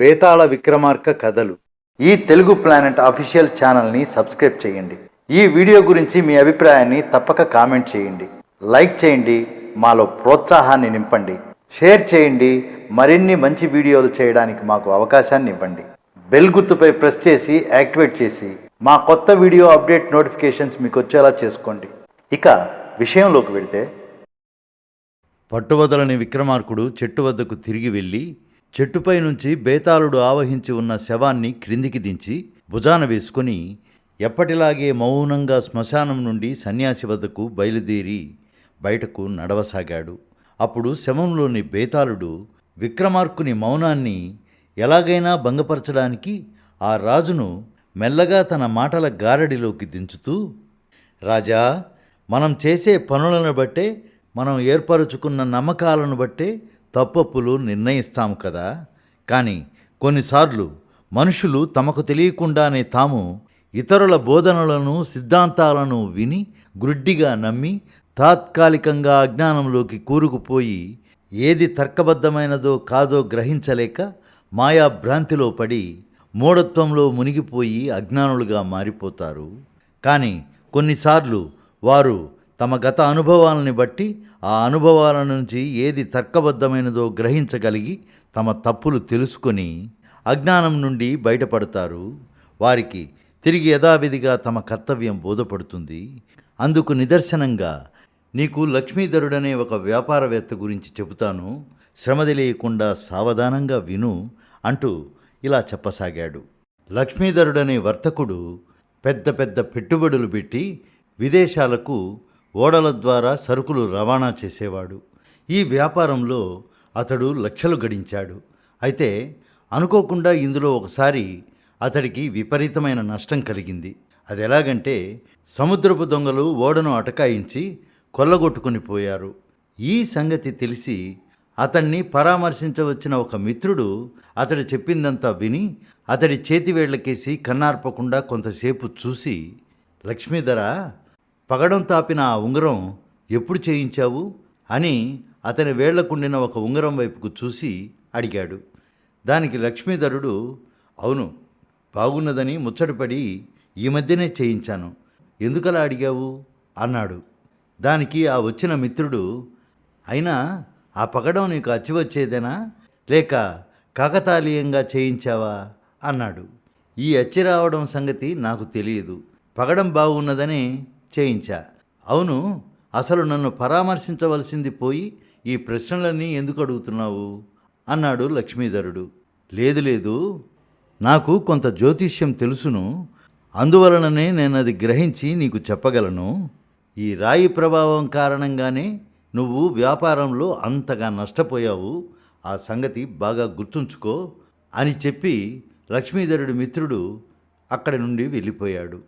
బేతాళ విక్రమార్క కథలు. ఈ Telugu planet official ఛానల్ని సబ్స్క్రైబ్ చేయండి. ఈ వీడియో గురించి మీ అభిప్రాయాన్ని తప్పక కామెంట్ చేయండి. లైక్ చేయండి మాలో ప్రోత్సాహాన్ని నింపండి. షేర్ చేయండి మరిన్ని మంచి వీడియోలు చేయడానికి మాకు అవకాశాన్ని ఇవ్వండి. బెల్ గుర్తుపై ప్రెస్ చేసి యాక్టివేట్ చేసి మా కొత్త వీడియో అప్డేట్ నోటిఫికేషన్స్ మీకు వచ్చేలా చేసుకోండి. ఇక విషయంలోకి వెళితే పట్టువదలని విక్రమార్కుడు చెట్టు వద్దకు తిరిగి వెళ్ళి చెట్టుపై నుంచి బేతాళుడు ఆవహించి ఉన్న శవాన్ని క్రిందికి దించి భుజాన వేసుకొని ఎప్పటిలాగే మౌనంగా శ్మశానం నుండి సన్యాసి వద్దకు బయలుదేరి బయటకు నడవసాగాడు. అప్పుడు శవంలోని బేతాళుడు విక్రమార్కుని మౌనాన్ని ఎలాగైనా భంగపరచడానికి ఆ రాజును మెల్లగా తన మాటల గారడిలోకి దించుతూ రాజా మనం చేసే పనులను బట్టే మనం ఏర్పరచుకున్న నమ్మకాలను బట్టే తప్పప్పులు నిర్ణయిస్తాము కదా? కానీ కొన్నిసార్లు మనుషులు తమకు తెలియకుండానే తాము ఇతరుల బోధనలను సిద్ధాంతాలను విని గ్రుడ్డిగా నమ్మి తాత్కాలికంగా అజ్ఞానంలోకి కూరుకుపోయి ఏది తర్కబద్ధమైనదో కాదో గ్రహించలేక మాయా భ్రాంతిలో పడి మూఢత్వంలో మునిగిపోయి అజ్ఞానులుగా మారిపోతారు. కానీ కొన్నిసార్లు వారు తమ గత అనుభవాలని బట్టి ఆ అనుభవాల నుంచి ఏది తర్కబద్ధమైనదో గ్రహించగలిగి తమ తప్పులు తెలుసుకొని అజ్ఞానం నుండి బయటపడతారు. వారికి తిరిగి యథావిధిగా తమ కర్తవ్యం బోధపడుతుంది. అందుకు నిదర్శనంగా నీకు లక్ష్మీధరుడనే ఒక వ్యాపారవేత్త గురించి చెబుతాను. శ్రమ తెలియకుండా సావధానంగా విను అంటూ ఇలా చెప్పసాగాడు. లక్ష్మీధరుడనే వర్తకుడు పెద్ద పెద్ద పెట్టుబడులు పెట్టి విదేశాలకు ఓడల ద్వారా సరుకులు రవాణా చేసేవాడు. ఈ వ్యాపారంలో అతడు లక్షలు గడించాడు. అయితే అనుకోకుండా ఇందులో ఒకసారి అతడికి విపరీతమైన నష్టం కలిగింది. అది ఎలాగంటే సముద్రపు దొంగలు ఓడను అటకాయించి కొల్లగొట్టుకుని పోయారు. ఈ సంగతి తెలిసి అతన్ని పరామర్శించవచ్చిన ఒక మిత్రుడు అతడు చెప్పిందంతా విని అతడి చేతివేళ్ళకేసి కన్నార్పకుండా కొంతసేపు చూసి లక్ష్మీధర పగడం తాపిన ఆ ఉంగరం ఎప్పుడు చేయించావు? అని అతని వేళ్ళకుండిన ఒక ఉంగరం వైపుకు చూసి అడిగాడు. దానికి లక్ష్మీధరుడు అవును బాగున్నదని ముచ్చటపడి ఈ మధ్యనే చేయించాను. ఎందుకలా అడిగావు? అన్నాడు. దానికి ఆ వచ్చిన మిత్రుడు అయినా ఆ పగడం నీకు అచ్చి వచ్చేదేనా? లేక కాకతాళీయంగా చేయించావా? అన్నాడు. ఈ అచ్చి రావడం సంగతి నాకు తెలియదు. పగడం బాగున్నదని చేయించా అవును అసలు నన్ను పరామర్శించవలసింది పోయి ఈ ప్రశ్నలన్నీ ఎందుకు అడుగుతున్నావు? అన్నాడు లక్ష్మీధరుడు. లేదు లేదు నాకు కొంత జ్యోతిష్యం తెలుసును అందువలననే నేను అది గ్రహించి నీకు చెప్పగలను. ఈ రాయి ప్రభావం కారణంగానే నువ్వు వ్యాపారంలో అంతగా నష్టపోయావు. ఆ సంగతి బాగా గుర్తుంచుకో అని చెప్పి లక్ష్మీధరుడి మిత్రుడు అక్కడి నుండి వెళ్ళిపోయాడు.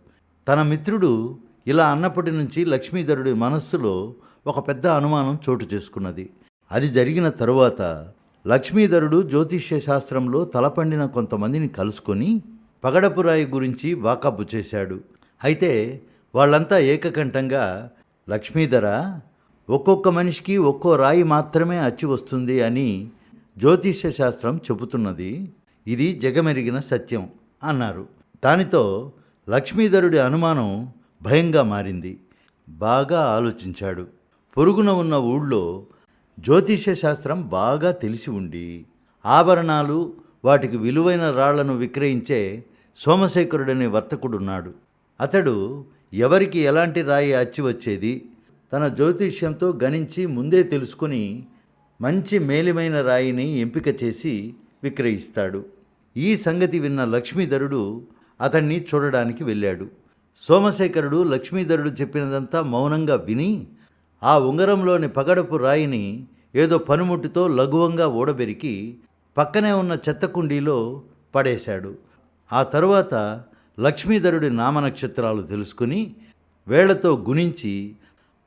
తన మిత్రుడు ఇలా అన్నప్పటి నుంచి లక్ష్మీధరుడి మనస్సులో ఒక పెద్ద అనుమానం చోటు చేసుకున్నది. అది జరిగిన తరువాత లక్ష్మీధరుడు జ్యోతిష్య శాస్త్రంలో తలపండిన కొంతమందిని కలుసుకొని పగడపురాయి గురించి వాకబు చేశాడు. అయితే వాళ్ళంతా ఏకకంఠంగా లక్ష్మీధర ఒక్కొక్క మనిషికి ఒక్కో రాయి మాత్రమే అచ్చి వస్తుంది అని జ్యోతిష్య శాస్త్రం చెబుతున్నది. ఇది జగమెరిగిన సత్యం అన్నారు. దానితో లక్ష్మీధరుడి అనుమానం భయంగా మారింది. బాగా ఆలోచించాడు. పొరుగున ఉన్న ఊళ్ళో జ్యోతిష్య శాస్త్రం బాగా తెలిసి ఉండి ఆభరణాలు వాటికి విలువైన రాళ్ళను విక్రయించే సోమశేఖరుడనే వర్తకుడున్నాడు. అతడు ఎవరికి ఎలాంటి రాయి అచ్చి వచ్చేది తన జ్యోతిష్యంతో గణించి ముందే తెలుసుకుని మంచి మేలిమైన రాయిని ఎంపిక చేసి విక్రయిస్తాడు. ఈ సంగతి విన్న లక్ష్మీధరుడు అతన్ని చూడడానికి వెళ్ళాడు. సోమశేఖరుడు లక్ష్మీధరుడు చెప్పినదంతా మౌనంగా విని ఆ ఉంగరంలోని పగడపు రాయిని ఏదో పనిముట్టుతో లఘువంగా ఊడబెరికి పక్కనే ఉన్న చెత్త కుండీలో పడేశాడు. ఆ తరువాత లక్ష్మీధరుడి నామనక్షత్రాలు తెలుసుకుని వేళ్ళతో గుణించి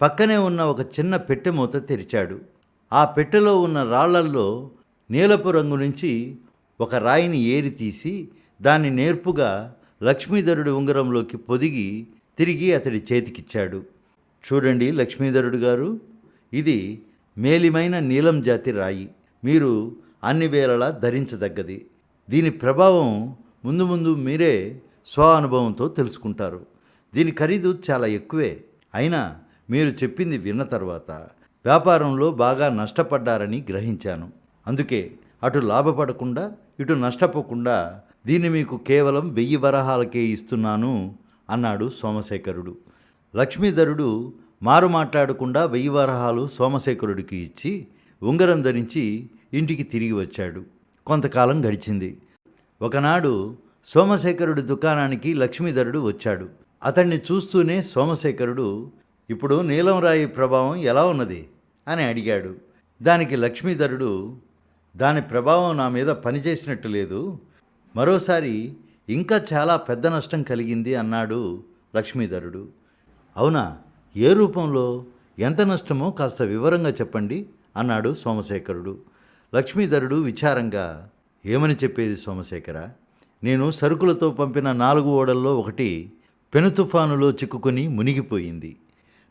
పక్కనే ఉన్న ఒక చిన్న పెట్టె మూత తెరిచాడు. ఆ పెట్టెలో ఉన్న రాళ్ళల్లో నీలపు రంగు నుంచి ఒక రాయిని ఏరి తీసి దాన్ని నేర్పుగా లక్ష్మీధరుడి ఉంగరంలోకి పొదిగి తిరిగి అతడి చేతికిచ్చాడు. చూడండి లక్ష్మీధరుడు గారు ఇది మేలిమైన నీలం జాతి రాయి. మీరు అన్ని వేళలా ధరించదగ్గది. దీని ప్రభావం ముందు ముందు మీరే స్వ అనుభవంతో తెలుసుకుంటారు. దీని ఖరీదు చాలా ఎక్కువే. అయినా మీరు చెప్పింది విన్న తర్వాత వ్యాపారంలో బాగా నష్టపడ్డారని గ్రహించాను. అందుకే అటు లాభపడకుండా ఇటు నష్టపోకుండా దీన్ని మీకు కేవలం వెయ్యి వరహాలకే ఇస్తున్నాను అన్నాడు సోమశేఖరుడు. లక్ష్మీధరుడు మారు మాట్లాడకుండా వెయ్యి వరహాలు సోమశేఖరుడికి ఇచ్చి ఉంగరం ధరించి ఇంటికి తిరిగి వచ్చాడు. కొంతకాలం గడిచింది. ఒకనాడు సోమశేఖరుడి దుకాణానికి లక్ష్మీధరుడు వచ్చాడు. అతన్ని చూస్తూనే సోమశేఖరుడు ఇప్పుడు నీలంరాయి ప్రభావం ఎలా ఉన్నది? అని అడిగాడు. దానికి లక్ష్మీధరుడు దాని ప్రభావం నా మీద పనిచేసినట్టు లేదు. మరోసారి ఇంకా చాలా పెద్ద నష్టం కలిగింది అన్నాడు లక్ష్మీధరుడు. అవునా? ఏ రూపంలో? ఎంత నష్టమో కాస్త వివరంగా చెప్పండి అన్నాడు సోమశేఖరుడు. లక్ష్మీధరుడు విచారంగా ఏమని చెప్పేది సోమశేఖర? నేను సరుకులతో పంపిన నాలుగు ఓడల్లో ఒకటి పెను తుఫానులో చిక్కుకొని మునిగిపోయింది.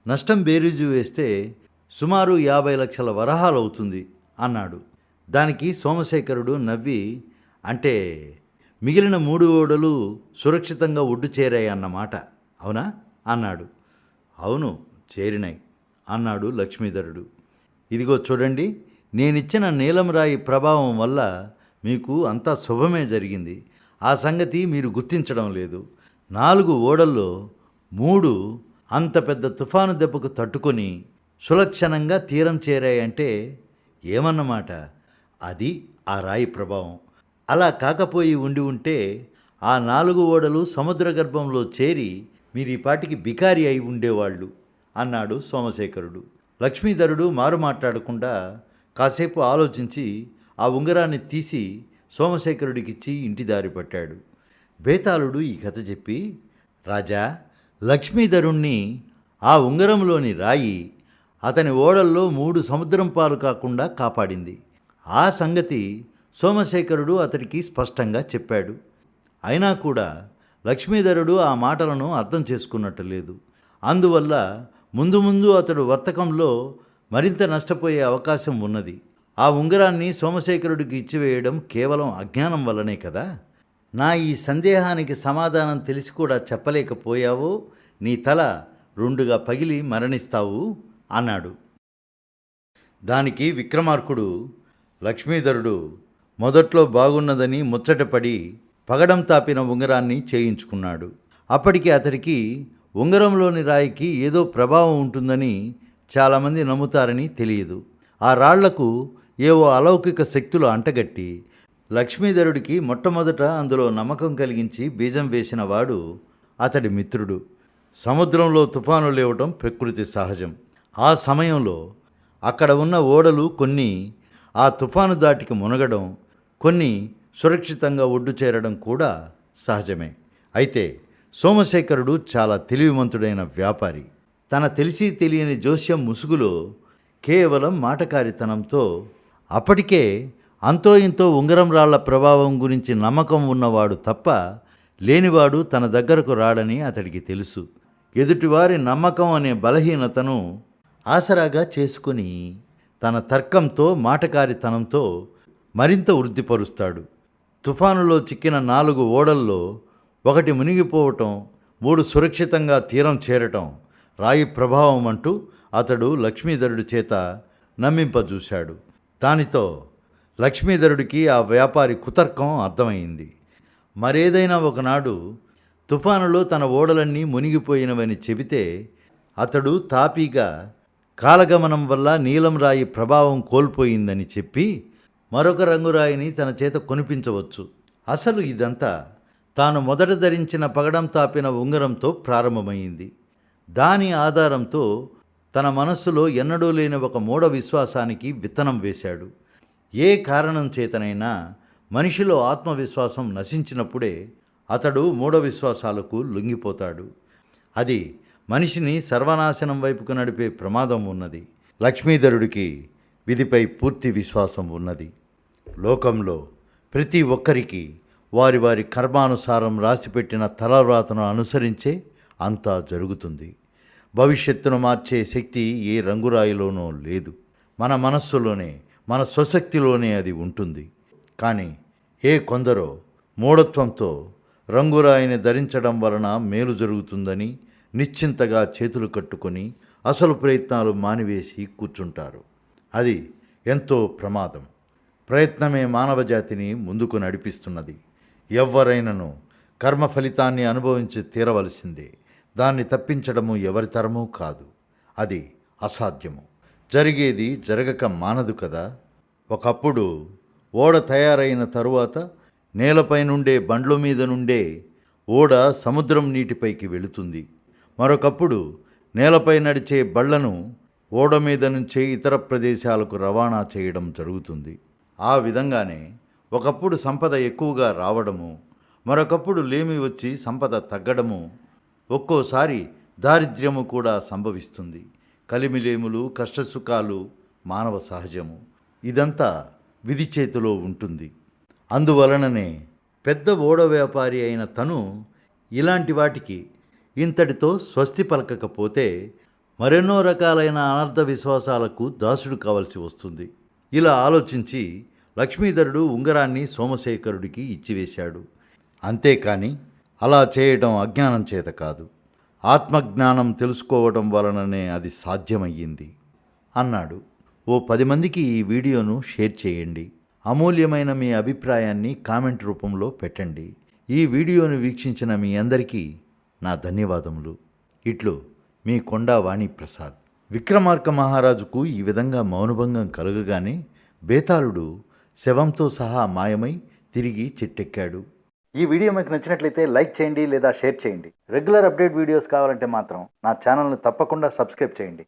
నష్టం బేరీజు వేస్తే సుమారు యాభై లక్షల వరహాలు అవుతుంది అన్నాడు. దానికి సోమశేఖరుడు నవ్వి అంటే మిగిలిన మూడు ఓడలు సురక్షితంగా ఒడ్డు చేరాయి అన్నమాట. అవునా? అన్నాడు. అవును చేరినాయి అన్నాడు లక్ష్మీధరుడు. ఇదిగో చూడండి నేనిచ్చిన నీలం రాయి ప్రభావం వల్ల మీకు అంతా శుభమే జరిగింది. ఆ సంగతి మీరు గుర్తించడం లేదు. నాలుగు ఓడల్లో మూడు అంత పెద్ద తుఫాను దెబ్బకు తట్టుకొని సులక్షణంగా తీరం చేరాయంటే ఏమన్నమాట? అది ఆ రాయి ప్రభావం. అలా కాకపోయి ఉండి ఉంటే ఆ నాలుగు ఓడలు సముద్ర గర్భంలో చేరి మీరీపాటికి ఈ బికారి అయి ఉండేవాళ్ళు అన్నాడు సోమశేఖరుడు. లక్ష్మీధరుడు మారు మాట్లాడకుండా కాసేపు ఆలోచించి ఆ ఉంగరాన్ని తీసి సోమశేఖరుడికిచ్చి ఇంటి దారి పట్టాడు. బేతాళుడు ఈ కథ చెప్పి రాజా లక్ష్మీధరుణ్ణి ఆ ఉంగరంలోని రాయి అతని ఓడల్లో మూడు సముద్రం పాలు కాకుండా కాపాడింది. ఆ సంగతి సోమశేఖరుడు అతడికి స్పష్టంగా చెప్పాడు అయినా కూడా లక్ష్మీధరుడు ఆ మాటలను అర్థం చేసుకున్నట్టు లేదు. అందువల్ల ముందు ముందు అతడు వర్తకంలో మరింత నష్టపోయే అవకాశం ఉన్నది. ఆ ఉంగరాన్ని సోమశేఖరుడికి ఇచ్చివేయడం కేవలం అజ్ఞానం వల్లనే కదా? నా ఈ సందేహానికి సమాధానం తెలిసి కూడా చెప్పలేకపోయావో నీ తల రెండుగా పగిలి మరణిస్తావు అన్నాడు. దానికి విక్రమార్కుడు లక్ష్మీధరుడు మొదట్లో బాగున్నదని ముచ్చటపడి పగడం తాపిన ఉంగరాన్ని చేయించుకున్నాడు. అప్పటికి అతడికి ఉంగరంలోని రాయికి ఏదో ప్రభావం ఉంటుందని చాలామంది నమ్ముతారని తెలియదు. ఆ రాళ్ళకు ఏవో అలౌకిక శక్తులు అంటగట్టి లక్ష్మీధరుడికి మొట్టమొదట అందులో నమ్మకం కలిగించి బీజం వేసిన వాడు అతడి మిత్రుడు. సముద్రంలో తుఫాను లేవటం ప్రకృతి సహజం. ఆ సమయంలో అక్కడ ఉన్న ఓడలు కొన్ని ఆ తుఫాను దాటికి మునగడం కొన్ని సురక్షితంగా ఒడ్డు చేరడం కూడా సహజమే. అయితే సోమశేఖరుడు చాలా తెలివిమంతుడైన వ్యాపారి. తన తెలిసి తెలియని జోస్యం ముసుగులో కేవలం మాటకారితనంతో అప్పటికే అంతో ఇంతో ఉంగరం రాళ్ళ ప్రభావం గురించి నమ్మకం ఉన్నవాడు తప్ప లేనివాడు తన దగ్గరకు రాడని అతడికి తెలుసు. ఎదుటివారి నమ్మకం అనే బలహీనతను ఆసరాగా చేసుకుని తన తర్కంతో మాటకారితనంతో మరింత వృద్ధిపరుస్తాడు. తుఫానులో చిక్కిన నాలుగు ఓడల్లో ఒకటి మునిగిపోవటం మూడు సురక్షితంగా తీరం చేరటం రాయి ప్రభావం అంటూ అతడు లక్ష్మీధరుడి చేత నమ్మింపజూశాడు. దానితో లక్ష్మీధరుడికి ఆ వ్యాపారి కుతర్కం అర్థమైంది. మరేదైనా ఒకనాడు తుఫానులో తన ఓడలన్నీ మునిగిపోయినవని చెబితే అతడు తాపీగా కాలగమనం వల్ల నీలం రాయి ప్రభావం కోల్పోయిందని చెప్పి మరొక రంగురాయిని తన చేత కొనిపించవచ్చు. అసలు ఇదంతా తాను మొదట ధరించిన పగడం తాపిన ఉంగరంతో ప్రారంభమైంది. దాని ఆధారంతో తన మనస్సులో ఎన్నడూ లేని ఒక మూఢ విశ్వాసానికి విత్తనం వేశాడు. ఏ కారణం చేతనైనా మనిషిలో ఆత్మవిశ్వాసం నశించినప్పుడే అతడు మూఢ విశ్వాసాలకు లొంగిపోతాడు. అది మనిషిని సర్వనాశనం వైపుకు నడిపే ప్రమాదం ఉన్నది. లక్ష్మీధరుడికి విధిపై పూర్తి విశ్వాసం ఉన్నది. లోకంలో ప్రతి ఒక్కరికి వారి వారి కర్మానుసారం రాసిపెట్టిన తలవ్రాతను అనుసరించే అంతా జరుగుతుంది. భవిష్యత్తును మార్చే శక్తి ఏ రంగురాయిలోనూ లేదు. మన మనస్సులోనే మన స్వశక్తిలోనే అది ఉంటుంది. కానీ ఏ కొందరో మూఢత్వంతో రంగురాయిని ధరించడం వలన మేలు జరుగుతుందని నిశ్చింతగా చేతులు కట్టుకొని అసలు ప్రయత్నాలు మానివేసి కూర్చుంటారు. అది ఎంతో ప్రమాదం. ప్రయత్నమే మానవ జాతిని ముందుకు నడిపిస్తున్నది. ఎవ్వరైనను కర్మ ఫలితాన్ని అనుభవించి తీరవలసిందే. దాన్ని తప్పించడము ఎవరి తరమూ కాదు. అది అసాధ్యము. జరిగేది జరగక మానదు కదా. ఒకప్పుడు ఓడ తయారైన తరువాత నేలపై నుండే బండ్ల మీద నుండే ఓడ సముద్రం నీటిపైకి వెళుతుంది. మరొకప్పుడు నేలపై నడిచే బళ్ళను ఓడ మీద నుంచే ఇతర ప్రదేశాలకు రవాణా చేయడం జరుగుతుంది. ఆ విధంగానే ఒకప్పుడు సంపద ఎక్కువగా రావడము మరొకప్పుడు లేమి వచ్చి సంపద తగ్గడము ఒక్కోసారి దారిద్ర్యము కూడా సంభవిస్తుంది. కలిమిలేములు కష్టసుఖాలు మానవ సహజము. ఇదంతా విధి చేతిలో ఉంటుంది. అందువలననే పెద్ద ఓడ వ్యాపారి అయిన తను ఇలాంటి వాటికి ఇంతటితో స్వస్తి పలకకపోతే మరెన్నో రకాలైన అనర్థ విశ్వాసాలకు దాసుడు కావలసి వస్తుంది. ఇలా ఆలోచించి లక్ష్మీధరుడు ఉంగరాన్ని సోమశేఖరుడికి ఇచ్చివేశాడు. అంతేకాని అలా చేయడం అజ్ఞానం చేత కాదు. ఆత్మజ్ఞానం తెలుసుకోవడం వలననే అది సాధ్యమయ్యింది అన్నాడు. ఓ పది మందికి ఈ వీడియోను షేర్ చేయండి. అమూల్యమైన మీ అభిప్రాయాన్ని కామెంట్ రూపంలో పెట్టండి. ఈ వీడియోను వీక్షించిన మీ అందరికీ నా ధన్యవాదములు. ఇట్లు మీ కొండా వాణి ప్రసాద్ విక్రమార్క మహారాజుకు ఈ విధంగా మౌనభంగం కలుగగానే బేతాళుడు శవంతో సహా మాయమై తిరిగి చెట్టెక్కాడు. ఈ వీడియో మీకు నచ్చినట్లయితే లైక్ చేయండి లేదా షేర్ చేయండి. రెగ్యులర్ అప్డేట్ వీడియోస్ కావాలంటే మాత్రం నా ఛానల్ని తప్పకుండా సబ్స్క్రైబ్ చేయండి.